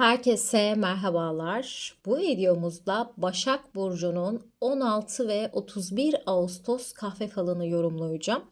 Herkese merhabalar. Bu videomuzda Başak Burcu'nun 16 ve 31 Ağustos kahve falını yorumlayacağım.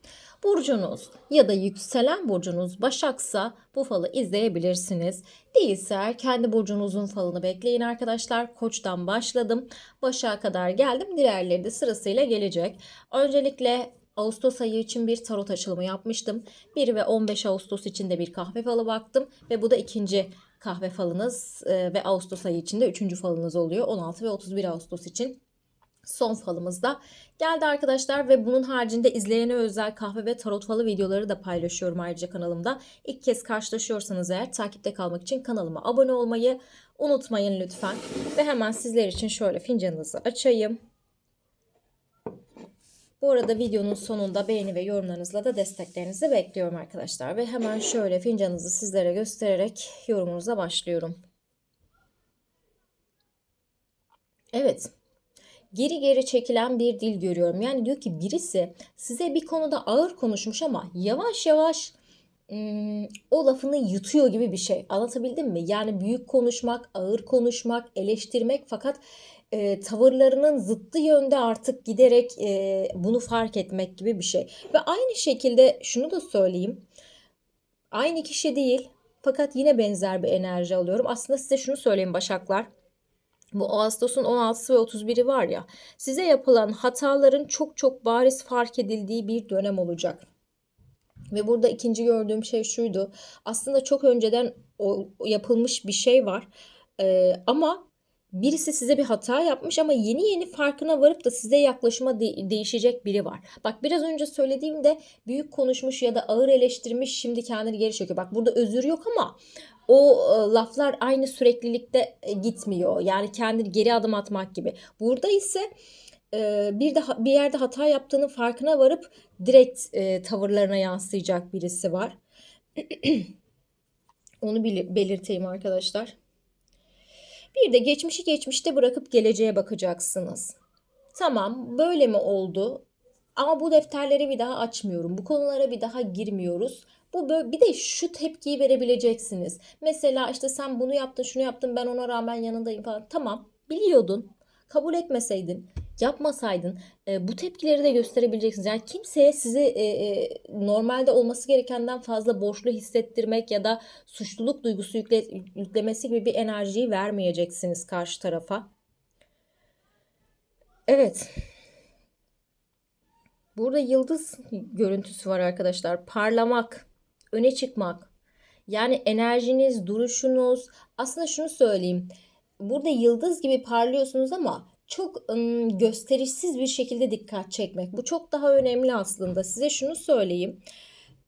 Burcunuz ya da yükselen burcunuz Başaksa bu falı izleyebilirsiniz. Değilse eğer kendi burcunuzun falını bekleyin arkadaşlar. Koç'tan başladım. Başak'a kadar geldim. Diğerleri de sırasıyla gelecek. Öncelikle Ağustos ayı için bir tarot açılımı yapmıştım. 1 ve 15 Ağustos için de bir kahve falı baktım ve bu da ikinci kahve falınız e, ve Ağustos ayı için de üçüncü falınız oluyor. 16 ve 31 Ağustos için son falımız da geldi arkadaşlar ve bunun haricinde izleyene özel kahve ve tarot falı videoları da paylaşıyorum ayrıca kanalımda. İlk kez karşılaşıyorsanız eğer takipte kalmak için kanalıma abone olmayı unutmayın lütfen. Ve hemen sizler için şöyle fincanınızı açayım. Bu arada videonun sonunda beğeni ve yorumlarınızla da desteklerinizi bekliyorum arkadaşlar. Ve hemen şöyle fincanınızı sizlere göstererek yorumunuza başlıyorum. Evet. Geri geri çekilen bir dil görüyorum. Yani diyor ki birisi size bir konuda ağır konuşmuş ama yavaş yavaş ım, o lafını yutuyor gibi bir şey. Anlatabildim mi? Yani büyük konuşmak, ağır konuşmak, eleştirmek fakat e, tavırlarının zıttı yönde artık giderek e, bunu fark etmek gibi bir şey. Ve aynı şekilde şunu da söyleyeyim. Aynı kişi değil fakat yine benzer bir enerji alıyorum. Aslında size şunu söyleyeyim Başaklar. Bu Ağustos'un 16'sı ve 31'i var ya size yapılan hataların çok çok bariz fark edildiği bir dönem olacak. Ve burada ikinci gördüğüm şey şuydu. Aslında çok önceden o yapılmış bir şey var. Ee, ama birisi size bir hata yapmış ama yeni yeni farkına varıp da size yaklaşıma de- değişecek biri var. Bak biraz önce söylediğimde büyük konuşmuş ya da ağır eleştirmiş şimdi kendini geri çekiyor. Bak burada özür yok ama o e, laflar aynı süreklilikte e, gitmiyor. Yani kendini geri adım atmak gibi. Burada ise e, bir de bir yerde hata yaptığının farkına varıp direkt e, tavırlarına yansıyacak birisi var. Onu bel- belirteyim arkadaşlar. Bir de geçmişi geçmişte bırakıp geleceğe bakacaksınız. Tamam, böyle mi oldu? Ama bu defterleri bir daha açmıyorum. Bu konulara bir daha girmiyoruz. Bu böyle, bir de şu tepkiyi verebileceksiniz. Mesela işte sen bunu yaptın, şunu yaptın, ben ona rağmen yanındayım falan. Tamam, biliyordun. Kabul etmeseydin, yapmasaydın e, bu tepkileri de gösterebileceksiniz. Yani kimseye sizi e, e, normalde olması gerekenden fazla borçlu hissettirmek ya da suçluluk duygusu yükle, yüklemesi gibi bir enerjiyi vermeyeceksiniz karşı tarafa. Evet. Burada yıldız görüntüsü var arkadaşlar. Parlamak, öne çıkmak. Yani enerjiniz, duruşunuz. Aslında şunu söyleyeyim. Burada yıldız gibi parlıyorsunuz ama çok ım, gösterişsiz bir şekilde dikkat çekmek. Bu çok daha önemli aslında. Size şunu söyleyeyim.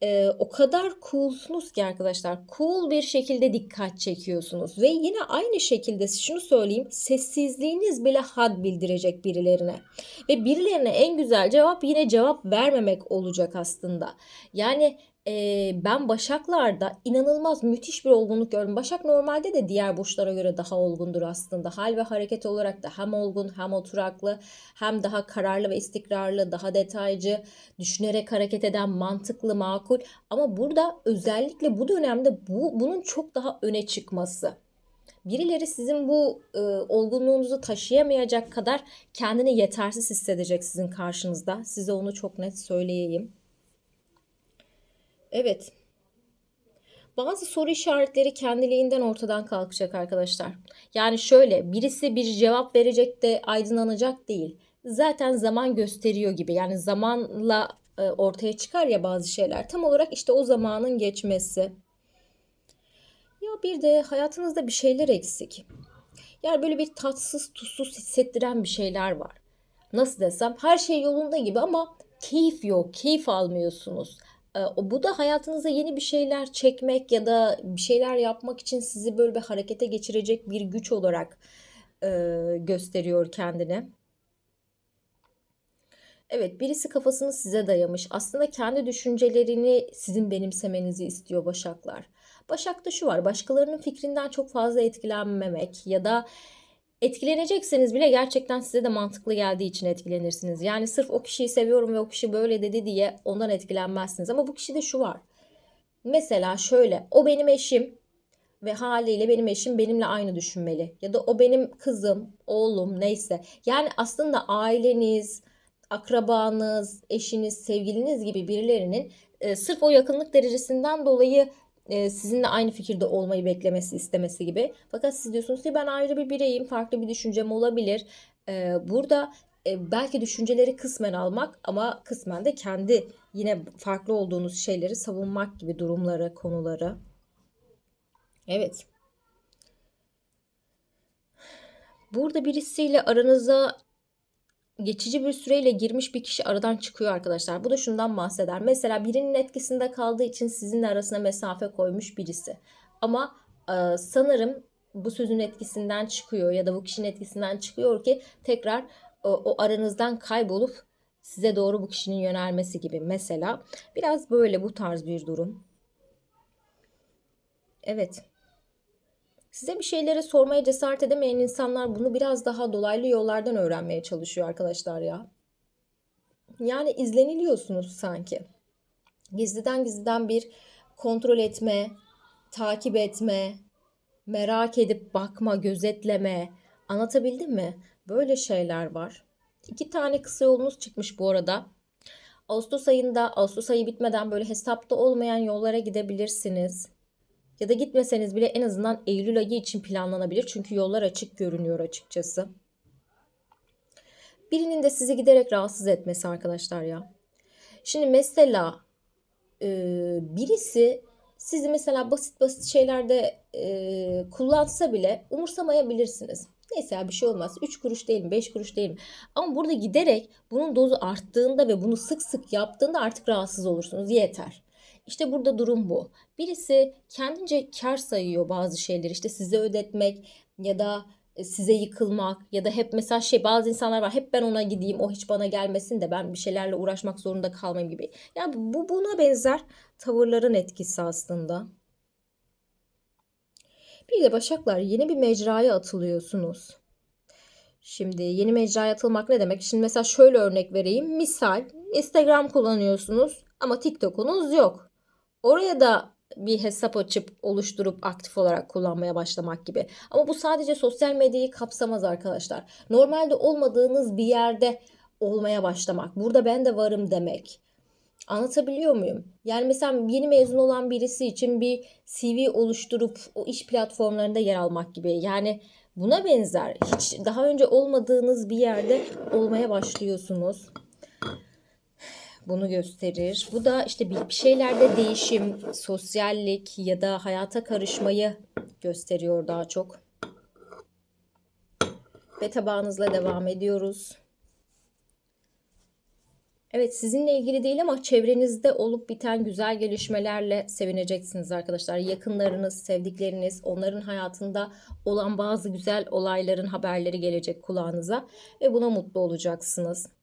Ee, o kadar coolsunuz ki arkadaşlar. Cool bir şekilde dikkat çekiyorsunuz. Ve yine aynı şekilde şunu söyleyeyim. Sessizliğiniz bile had bildirecek birilerine. Ve birilerine en güzel cevap yine cevap vermemek olacak aslında. Yani e, ben Başaklar'da inanılmaz müthiş bir olgunluk gördüm. Başak normalde de diğer burçlara göre daha olgundur aslında. Hal ve hareket olarak da hem olgun hem oturaklı hem daha kararlı ve istikrarlı, daha detaycı, düşünerek hareket eden, mantıklı, makul. Ama burada özellikle bu dönemde bu bunun çok daha öne çıkması. Birileri sizin bu e, olgunluğunuzu taşıyamayacak kadar kendini yetersiz hissedecek sizin karşınızda. Size onu çok net söyleyeyim. Evet. Bazı soru işaretleri kendiliğinden ortadan kalkacak arkadaşlar. Yani şöyle birisi bir cevap verecek de aydınlanacak değil. Zaten zaman gösteriyor gibi. Yani zamanla e, ortaya çıkar ya bazı şeyler. Tam olarak işte o zamanın geçmesi. Ya bir de hayatınızda bir şeyler eksik. Yani böyle bir tatsız tuzsuz hissettiren bir şeyler var. Nasıl desem her şey yolunda gibi ama keyif yok, keyif almıyorsunuz. Bu da hayatınıza yeni bir şeyler çekmek ya da bir şeyler yapmak için sizi böyle bir harekete geçirecek bir güç olarak gösteriyor kendini. Evet, birisi kafasını size dayamış. Aslında kendi düşüncelerini sizin benimsemenizi istiyor Başaklar. Başak'ta şu var, başkalarının fikrinden çok fazla etkilenmemek ya da etkilenecekseniz bile gerçekten size de mantıklı geldiği için etkilenirsiniz. Yani sırf o kişiyi seviyorum ve o kişi böyle dedi diye ondan etkilenmezsiniz. Ama bu kişide şu var. Mesela şöyle, o benim eşim ve haliyle benim eşim benimle aynı düşünmeli. Ya da o benim kızım, oğlum neyse. Yani aslında aileniz, akrabanız, eşiniz, sevgiliniz gibi birilerinin e, sırf o yakınlık derecesinden dolayı e, sizinle aynı fikirde olmayı beklemesi, istemesi gibi. Fakat siz diyorsunuz ki ben ayrı bir bireyim, farklı bir düşüncem olabilir. E, burada e, belki düşünceleri kısmen almak ama kısmen de kendi yine farklı olduğunuz şeyleri savunmak gibi durumları, konuları. Evet. Burada birisiyle aranıza geçici bir süreyle girmiş bir kişi aradan çıkıyor arkadaşlar. Bu da şundan bahseder. Mesela birinin etkisinde kaldığı için sizinle arasına mesafe koymuş birisi. Ama e, sanırım bu sözün etkisinden çıkıyor ya da bu kişinin etkisinden çıkıyor ki tekrar o, o aranızdan kaybolup size doğru bu kişinin yönelmesi gibi mesela. Biraz böyle bu tarz bir durum. Evet. Size bir şeyleri sormaya cesaret edemeyen insanlar bunu biraz daha dolaylı yollardan öğrenmeye çalışıyor arkadaşlar ya. Yani izleniliyorsunuz sanki. Gizliden gizliden bir kontrol etme, takip etme, merak edip bakma, gözetleme. Anlatabildim mi? Böyle şeyler var. İki tane kısa yolunuz çıkmış bu arada. Ağustos ayında, Ağustos ayı bitmeden böyle hesapta olmayan yollara gidebilirsiniz. Ya da gitmeseniz bile en azından Eylül ayı için planlanabilir. Çünkü yollar açık görünüyor açıkçası. Birinin de sizi giderek rahatsız etmesi arkadaşlar ya. Şimdi mesela e, birisi sizi mesela basit basit şeylerde e, kullansa bile umursamayabilirsiniz. Neyse ya bir şey olmaz. 3 kuruş değil mi? 5 kuruş değil mi? Ama burada giderek bunun dozu arttığında ve bunu sık sık yaptığında artık rahatsız olursunuz. Yeter. İşte burada durum bu. Birisi kendince kar sayıyor bazı şeyleri. İşte size ödetmek ya da e, size yıkılmak ya da hep mesela şey bazı insanlar var hep ben ona gideyim o hiç bana gelmesin de ben bir şeylerle uğraşmak zorunda kalmayayım gibi. Yani bu buna benzer tavırların etkisi aslında. Bir de Başaklar yeni bir mecraya atılıyorsunuz. Şimdi yeni mecraya atılmak ne demek? Şimdi mesela şöyle örnek vereyim. Misal Instagram kullanıyorsunuz ama TikTok'unuz yok. Oraya da bir hesap açıp oluşturup aktif olarak kullanmaya başlamak gibi. Ama bu sadece sosyal medyayı kapsamaz arkadaşlar. Normalde olmadığınız bir yerde olmaya başlamak. Burada ben de varım demek. Anlatabiliyor muyum? Yani mesela yeni mezun olan birisi için bir CV oluşturup o iş platformlarında yer almak gibi. Yani buna benzer hiç daha önce olmadığınız bir yerde olmaya başlıyorsunuz. Bunu gösterir. Bu da işte bir şeylerde değişim, sosyallik ya da hayata karışmayı gösteriyor daha çok. Ve tabağınızla devam ediyoruz. Evet sizinle ilgili değil ama çevrenizde olup biten güzel gelişmelerle sevineceksiniz arkadaşlar. Yakınlarınız, sevdikleriniz, onların hayatında olan bazı güzel olayların haberleri gelecek kulağınıza ve buna mutlu olacaksınız.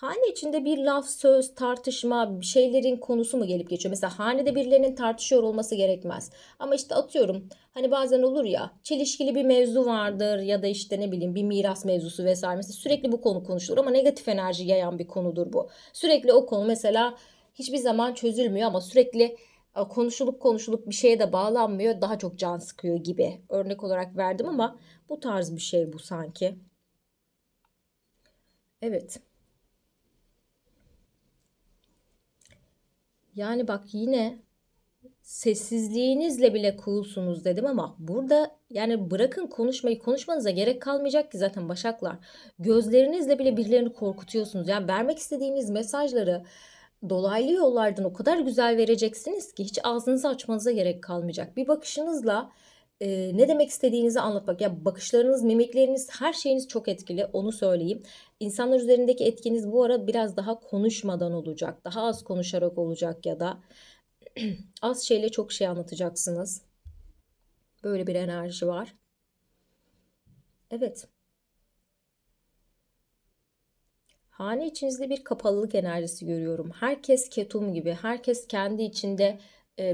Hane içinde bir laf, söz, tartışma, bir şeylerin konusu mu gelip geçiyor? Mesela hanede birilerinin tartışıyor olması gerekmez. Ama işte atıyorum hani bazen olur ya çelişkili bir mevzu vardır ya da işte ne bileyim bir miras mevzusu vesaire. Mesela sürekli bu konu konuşulur ama negatif enerji yayan bir konudur bu. Sürekli o konu mesela hiçbir zaman çözülmüyor ama sürekli e, konuşulup konuşulup bir şeye de bağlanmıyor. Daha çok can sıkıyor gibi. Örnek olarak verdim ama bu tarz bir şey bu sanki. Evet. Yani bak yine sessizliğinizle bile coolsunuz dedim ama burada yani bırakın konuşmayı konuşmanıza gerek kalmayacak ki zaten başaklar. Gözlerinizle bile birilerini korkutuyorsunuz. Yani vermek istediğiniz mesajları dolaylı yollardan o kadar güzel vereceksiniz ki hiç ağzınızı açmanıza gerek kalmayacak. Bir bakışınızla e, ne demek istediğinizi anlatmak. Ya bakışlarınız, mimikleriniz, her şeyiniz çok etkili. Onu söyleyeyim. İnsanlar üzerindeki etkiniz bu ara biraz daha konuşmadan olacak. Daha az konuşarak olacak ya da az şeyle çok şey anlatacaksınız. Böyle bir enerji var. Evet. Hane içinizde bir kapalılık enerjisi görüyorum. Herkes ketum gibi. Herkes kendi içinde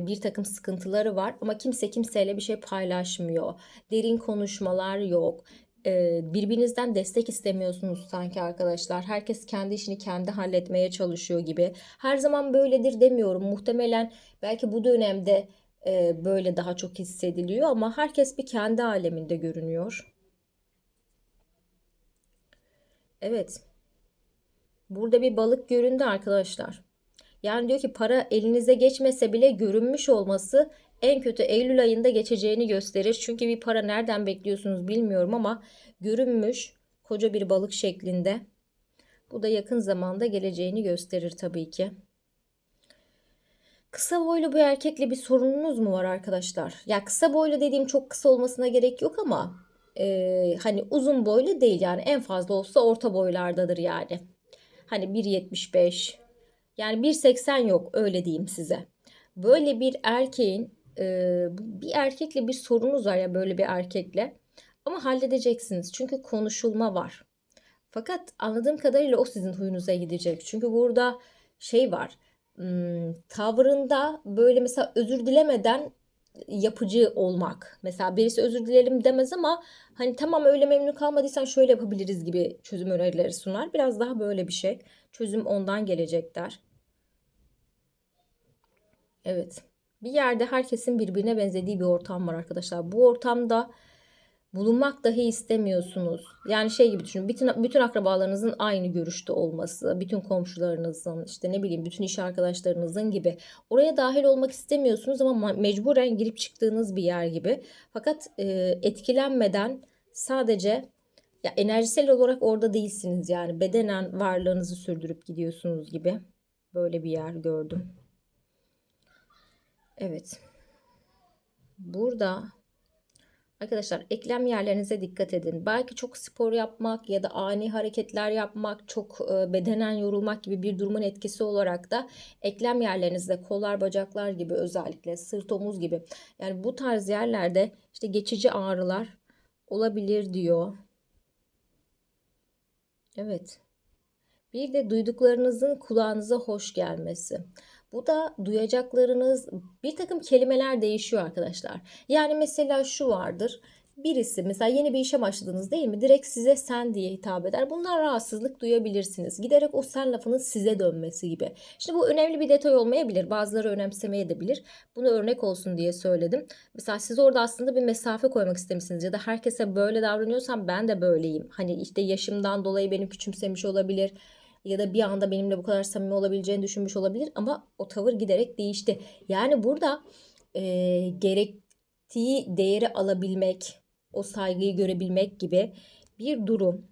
bir takım sıkıntıları var ama kimse kimseyle bir şey paylaşmıyor. Derin konuşmalar yok. E, birbirinizden destek istemiyorsunuz sanki arkadaşlar. Herkes kendi işini kendi halletmeye çalışıyor gibi. Her zaman böyledir demiyorum. Muhtemelen belki bu dönemde e, böyle daha çok hissediliyor ama herkes bir kendi aleminde görünüyor. Evet. Burada bir balık göründü arkadaşlar. Yani diyor ki para elinize geçmese bile görünmüş olması en kötü Eylül ayında geçeceğini gösterir. Çünkü bir para nereden bekliyorsunuz bilmiyorum ama görünmüş koca bir balık şeklinde. Bu da yakın zamanda geleceğini gösterir tabii ki. Kısa boylu bir erkekle bir sorununuz mu var arkadaşlar? Ya kısa boylu dediğim çok kısa olmasına gerek yok ama e, hani uzun boylu değil yani en fazla olsa orta boylardadır yani. Hani 1.75 yani 1.80 yok öyle diyeyim size. Böyle bir erkeğin e, bir erkekle bir sorunuz var ya böyle bir erkekle ama halledeceksiniz çünkü konuşulma var. Fakat anladığım kadarıyla o sizin huyunuza gidecek. Çünkü burada şey var hmm, tavrında böyle mesela özür dilemeden yapıcı olmak. Mesela birisi özür dilerim demez ama hani tamam öyle memnun kalmadıysan şöyle yapabiliriz gibi çözüm önerileri sunar. Biraz daha böyle bir şey. Çözüm ondan gelecek der. Evet. Bir yerde herkesin birbirine benzediği bir ortam var arkadaşlar. Bu ortamda bulunmak dahi istemiyorsunuz. Yani şey gibi düşünün. Bütün, bütün akrabalarınızın aynı görüşte olması, bütün komşularınızın, işte ne bileyim bütün iş arkadaşlarınızın gibi. Oraya dahil olmak istemiyorsunuz ama mecburen girip çıktığınız bir yer gibi. Fakat e, etkilenmeden sadece ya enerjisel olarak orada değilsiniz yani bedenen varlığınızı sürdürüp gidiyorsunuz gibi. Böyle bir yer gördüm. Evet. Burada Arkadaşlar eklem yerlerinize dikkat edin. Belki çok spor yapmak ya da ani hareketler yapmak, çok e, bedenen yorulmak gibi bir durumun etkisi olarak da eklem yerlerinizde kollar, bacaklar gibi özellikle sırt, omuz gibi yani bu tarz yerlerde işte geçici ağrılar olabilir diyor. Evet. Bir de duyduklarınızın kulağınıza hoş gelmesi. Bu da duyacaklarınız bir takım kelimeler değişiyor arkadaşlar. Yani mesela şu vardır. Birisi mesela yeni bir işe başladınız değil mi? Direkt size sen diye hitap eder. Bunlar rahatsızlık duyabilirsiniz. Giderek o sen lafının size dönmesi gibi. Şimdi bu önemli bir detay olmayabilir. Bazıları önemsemeyebilir. Bunu örnek olsun diye söyledim. Mesela siz orada aslında bir mesafe koymak istemişsiniz. Ya da herkese böyle davranıyorsam ben de böyleyim. Hani işte yaşımdan dolayı beni küçümsemiş olabilir ya da bir anda benimle bu kadar samimi olabileceğini düşünmüş olabilir ama o tavır giderek değişti. Yani burada e, gerektiği değeri alabilmek, o saygıyı görebilmek gibi bir durum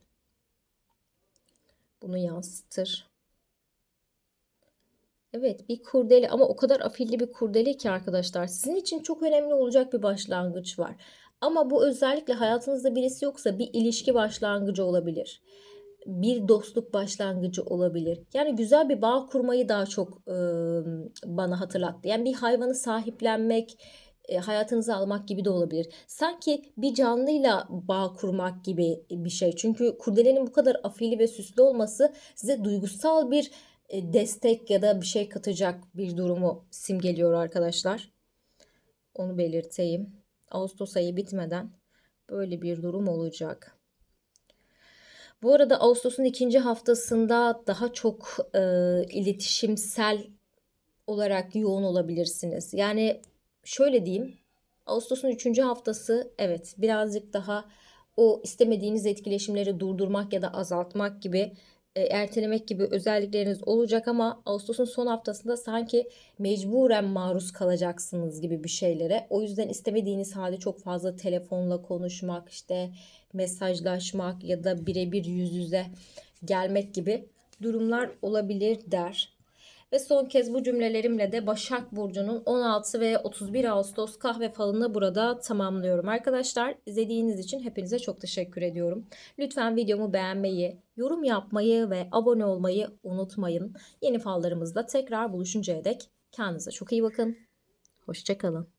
bunu yansıtır. Evet bir kurdele ama o kadar afilli bir kurdele ki arkadaşlar sizin için çok önemli olacak bir başlangıç var. Ama bu özellikle hayatınızda birisi yoksa bir ilişki başlangıcı olabilir bir dostluk başlangıcı olabilir. Yani güzel bir bağ kurmayı daha çok e, bana hatırlattı. Yani bir hayvanı sahiplenmek, e, hayatınıza almak gibi de olabilir. Sanki bir canlıyla bağ kurmak gibi bir şey. Çünkü kurdelenin bu kadar afili ve süslü olması size duygusal bir e, destek ya da bir şey katacak bir durumu simgeliyor arkadaşlar. Onu belirteyim. Ağustos ayı bitmeden böyle bir durum olacak. Bu arada Ağustos'un ikinci haftasında daha çok e, iletişimsel olarak yoğun olabilirsiniz. Yani şöyle diyeyim. Ağustos'un üçüncü haftası evet birazcık daha o istemediğiniz etkileşimleri durdurmak ya da azaltmak gibi ertelemek gibi özellikleriniz olacak ama Ağustos'un son haftasında sanki mecburen maruz kalacaksınız gibi bir şeylere. O yüzden istemediğiniz halde çok fazla telefonla konuşmak, işte mesajlaşmak ya da birebir yüz yüze gelmek gibi durumlar olabilir der. Ve son kez bu cümlelerimle de Başak Burcu'nun 16 ve 31 Ağustos kahve falını burada tamamlıyorum. Arkadaşlar izlediğiniz için hepinize çok teşekkür ediyorum. Lütfen videomu beğenmeyi, yorum yapmayı ve abone olmayı unutmayın. Yeni fallarımızda tekrar buluşuncaya dek kendinize çok iyi bakın. Hoşçakalın.